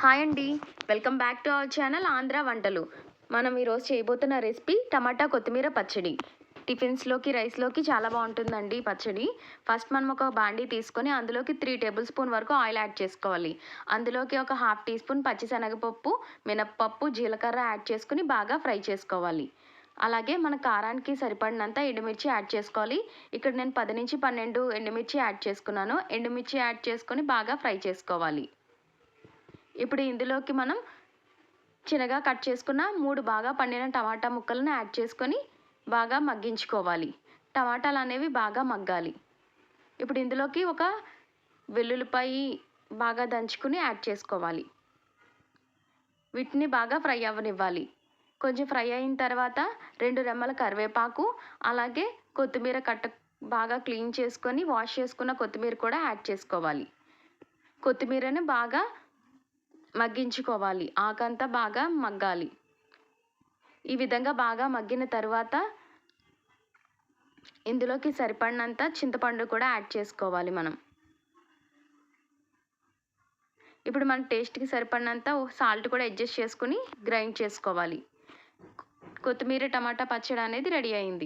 Hi అండి. Welcome back to our channel Andhra వంటలు. మనం ఈరోజు చేయబోతున్న రెసిపీ టమాటా కొత్తిమీర పచ్చడి. టిఫిన్స్లోకి రైస్లోకి చాలా బాగుంటుందండి పచ్చడి. ఫస్ట్ మనం ఒక బాండీ తీసుకొని అందులోకి త్రీ టేబుల్ స్పూన్ వరకు ఆయిల్ యాడ్ చేసుకోవాలి. అందులోకి ఒక హాఫ్ టీ స్పూన్ పచ్చిశనగపప్పు మినప్పప్పు జీలకర్ర యాడ్ చేసుకుని బాగా ఫ్రై చేసుకోవాలి. అలాగే మన కారానికి సరిపడినంత ఎండుమిర్చి యాడ్ చేసుకోవాలి. ఇక్కడ నేను పది నుంచి పన్నెండు ఎండుమిర్చి యాడ్ చేసుకున్నాను. ఎండుమిర్చి యాడ్ చేసుకొని బాగా ఫ్రై చేసుకోవాలి. ఇప్పుడు ఇందులోకి మనం చిన్నగా కట్ చేసుకున్న మూడు బాగా పండిన టమాటా ముక్కలను యాడ్ చేసుకొని బాగా మగ్గించుకోవాలి. టమాటాలు అనేవి బాగా మగ్గాలి. ఇప్పుడు ఇందులోకి ఒక వెల్లుల్లిపాయి బాగా దంచుకుని యాడ్ చేసుకోవాలి. వీటిని బాగా ఫ్రై అవ్వనివ్వాలి. కొంచెం ఫ్రై అయిన తర్వాత రెండు రెమ్మల కరివేపాకు అలాగే కొత్తిమీర కట్ట బాగా క్లీన్ చేసుకొని వాష్ చేసుకున్న కొత్తిమీర కూడా యాడ్ చేసుకోవాలి. కొత్తిమీరని బాగా మగ్గించుకోవాలి. ఆకంతా బాగా మగ్గాలి. ఈ విధంగా బాగా మగ్గిన తర్వాత ఇందులోకి సరిపడినంత చింతపండు కూడా యాడ్ చేసుకోవాలి మనం. ఇప్పుడు మన టేస్ట్కి సరిపడినంత సాల్ట్ కూడా అడ్జస్ట్ చేసుకుని గ్రైండ్ చేసుకోవాలి. కొత్తిమీర టమాటా పచ్చడి అనేది రెడీ అయింది.